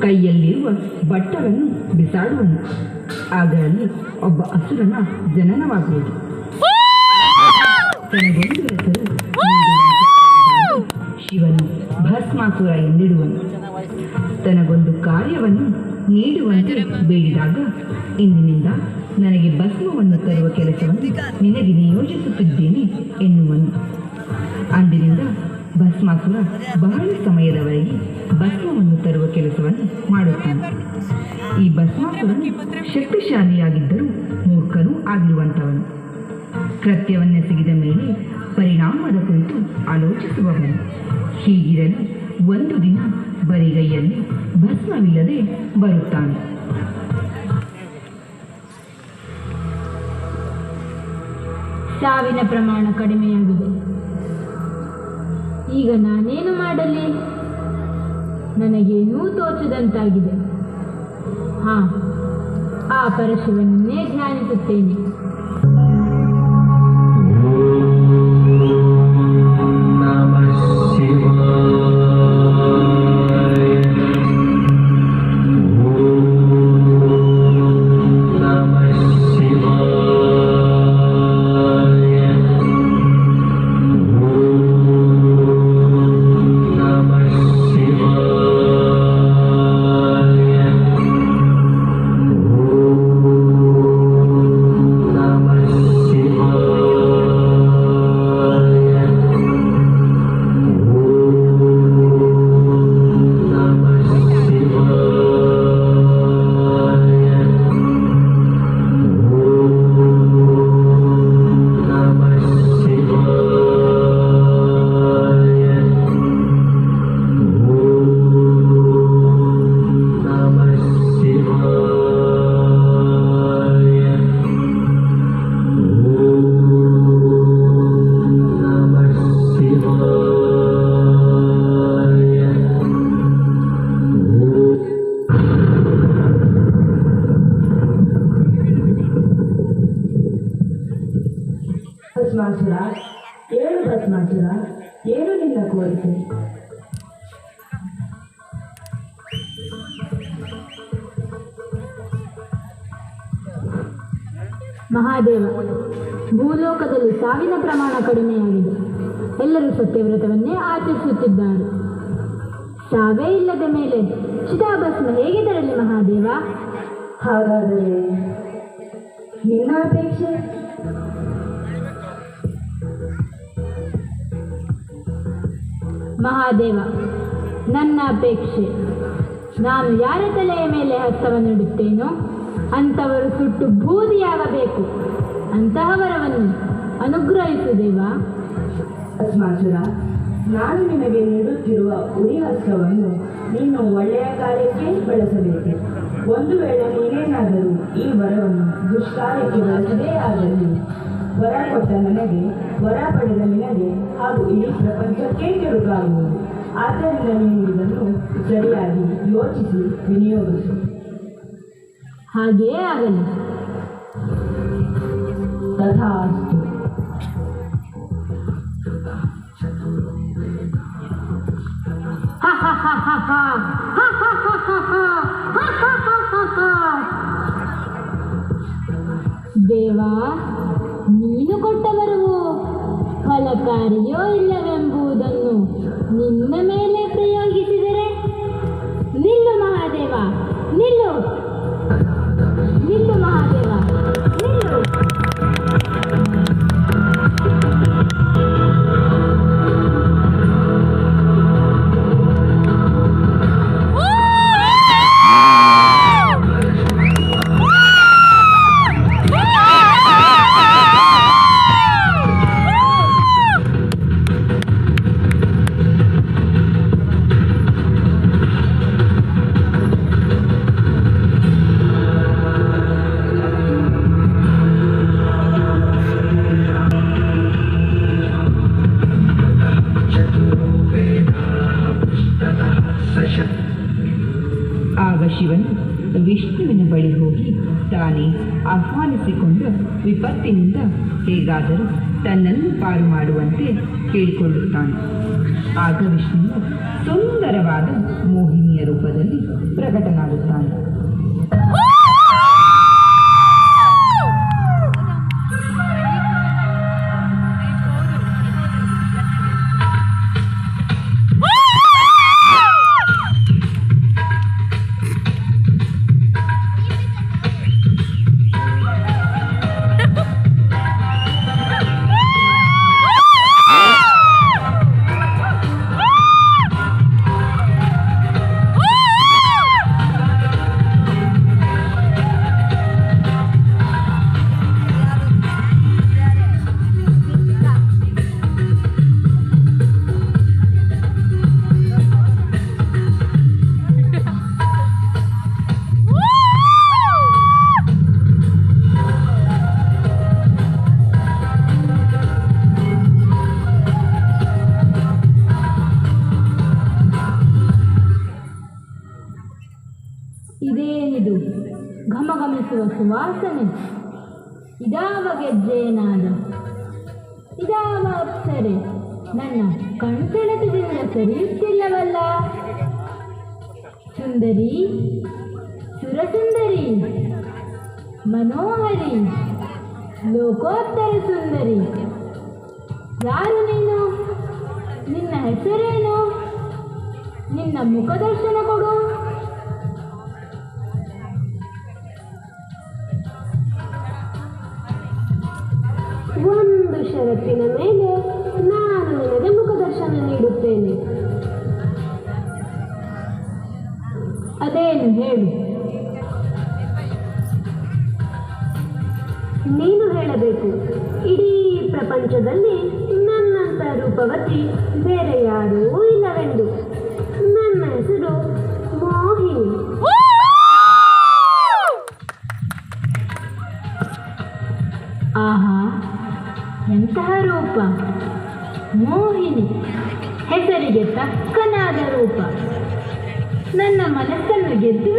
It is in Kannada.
ಕೈಯಲ್ಲಿರುವ ಬಟ್ಟವನ್ನು ಬಿಸಾಡುವನು. ಆಗ ಅಲ್ಲಿ ಒಬ್ಬ ಅಸುರನ ಜನನವಾಗುವುದು. ಶಿವನು ಭಸ್ಮಾಸುರ ಎಂದಿಡುವನು. ತನಗೊಂದು ಕಾರ್ಯವನ್ನು ನೀಡುವಂತೆ ಬೇಡಿದಾಗ ಇಂದಿನಿಂದ ನನಗೆ ಭಸ್ಮವನ್ನು ತರುವ ಕೆಲಸವನ್ನು ನಿನಗೆ ನಿಯೋಜಿಸುತ್ತಿದ್ದೇನೆ ಎನ್ನುವನು. ಅಂದಿನಿಂದ ಭಸ್ಮಾಸುರ ಬಹಳ ಸಮಯದವರೆಗೆ ಭಸ್ಮವನ್ನು ತರುವ ಕೆಲಸವನ್ನು ಮಾಡುತ್ತಾನೆ. ಈ ಭಸ್ಮಾಸುರನು ಶಕ್ತಿಶಾಲಿಯಾಗಿದ್ದರೂ ಮೂರ್ಖನೂ ಆಗಿರುವಂಥವನು. ಕೃತ್ಯವನ್ನೆಸಗಿದ ಮೇಲೆ ಪರಿಣಾಮದ ಕುರಿತು ಆಲೋಚಿಸುವವನು. ಹೀಗಿರಲು ಒಂದು ದಿನ ಬರಿಗೈಯಲ್ಲಿ ಭಸ್ಮವಿಲ್ಲದೆ ಬರುತ್ತಾನೆ. ಸಾವಿನ ಪ್ರಮಾಣ ಕಡಿಮೆಯಾಗಿದೆ. ಈಗ ನಾನೇನು ಮಾಡಲಿ? ನನಗೇನೂ ತೋಚದಂತಾಗಿದೆ. ಹಾ ಆ ಪರಶುವನ್ನೇ ಧ್ಯಾನಿಸುತ್ತೇನೆ. ಭಸ್ಮಾಸುರ ಏಳು ಭಸ್ಮಾಸುರ ಏನು ನಿನ್ನ ಕೋರಿಕೆ? ಮಹಾದೇವ ಭೂಲೋಕದಲ್ಲಿ ಸಾವಿನ ಪ್ರಮಾಣ ಕಡಿಮೆಯಾಗಿದೆ. ಎಲ್ಲರೂ ಸತ್ಯವ್ರತವನ್ನೇ ಆಚರಿಸುತ್ತಿದ್ದಾರೆ. ಸಾವೇ ಇಲ್ಲದ ಮೇಲೆ ಚಿತಾಭಸ್ಮ ಹೇಗೆ ತರಲಿ ಮಹಾದೇವ? ಹಾಗಾದರೆ ನಿನ್ನ ಅಪೇಕ್ಷೆ? ಮಹಾದೇವ, ನನ್ನ ಅಪೇಕ್ಷೆ. ನಾನು ಯಾರ ತಲೆಯ ಮೇಲೆ ಹಸ್ತವನ್ನಿಡುತ್ತೇನೋ ಅಂಥವರು ಸುಟ್ಟು ಬೂದಿಯಾಗಬೇಕು ಅಂತಹವರವನ್ನು ಅನುಗ್ರಹಿಸು ದೇವ. ಭಸ್ಮಾಸುರ ನಾನು ನಿನಗೆ ನೀಡುತ್ತಿರುವ ಉರಿ ಹಸ್ತವನ್ನು ನೀನು ಒಳ್ಳೆಯ ಕಾರ್ಯಕ್ಕೆ ಬಳಸಬೇಕು. ಒಂದು ವೇಳೆ ನೀನೇನಾದರೂ ಈ ವರವನ್ನು ದುಷ್ಕಾರ್ಯಕ್ಕೆ ಬಳಸದೇ ಆದಲ್ಲಿ ವರ ಕೊಟ್ಟ ನನಗೆ ವರ ಪಡೆದ ನಿನಗೆ ಹಾಗೂ ಇಡೀ ಪ್ರಪಂಚಕ್ಕೆ ಕೆಡುಕಾಗುವುದು ಆದ್ದರಿಂದ ನೀವು ಇದನ್ನು ಸರಿಯಾಗಿ ಯೋಚಿಸಿ ವಿನಿಯೋಗಿಸಿ. ಹಾಗೆಯೇ ಆಗಲಿ. ತಥಾಸ್ತು. ದೇವ ಫಲಕಾರಿಯೋ ಇಲ್ಲವೆಂಬುದನ್ನು ನಿನ್ನ ಮೇಲೆ ಶಿವನು ವಿಷ್ಣುವಿನ ಬಳಿ ಹೋಗಿ ತಾನೇ ಆಹ್ವಾನಿಸಿಕೊಂಡು ವಿಪತ್ತಿನಿಂದ ಹೇಗಾದರೂ ತನ್ನನ್ನು ಪಾರು ಮಾಡುವಂತೆ ಕೇಳಿಕೊಳ್ಳುತ್ತಾನೆ. ಆಗ ವಿಷ್ಣುವು ಸುಂದರವಾದ ಮೋಹಿನಿ ಮೋಹಿನಿಯ ರೂಪದಲ್ಲಿ ಪ್ರಕಟನಾಗುತ್ತಾನೆ. ಘಮಘಮಿಸುವ ಸುವಾಸನೆ. ಇದಾವ ಗೆಜ್ಜೆಯನಾದ. ಇದಾವ ಅಪ್ಸರೆ. ನನ್ನ ಕಣ್ಸೆಳೆತದಿಂದ ಸರಿಯುತ್ತಿಲ್ಲವಲ್ಲ. ಸುಂದರಿ, ಸುರಸುಂದರಿ, ಮನೋಹರಿ, ಲೋಕೋತ್ತರ ಸುಂದರಿ. ಯಾರು ನೀನು? ನಿನ್ನ ಹೆಸರೇನು? ನಿನ್ನ ಮುಖದರ್ಶನ ಕೊಡು. ಒಂದು ಷರತ್ತಿನ ಮೇಲೆ ನಾನು ನಿನಗೆ ಮುಖದರ್ಶನ ನೀಡುತ್ತೇನೆ. ಅದೇನು ಹೇಳು? ನೀನು ಹೇಳಬೇಕು, ಇಡೀ ಪ್ರಪಂಚದಲ್ಲಿ ನನ್ನಂತ ರೂಪವತಿ ಬೇರೆ ಯಾರೂ ಇಲ್ಲವೆಂದು. ನನ್ನ ಹೆಸರು ಮೋಹಿನಿ. ಆಹಾ. ಎಂತಹ ರೂಪ? ಮೋಹಿನಿ. ಹೆಸರಿಗೆ ತಕ್ಕನಾದ ರೂಪ. ನನ್ನ ಮನಸ್ಸನ್ನು ಗೆದ್ದು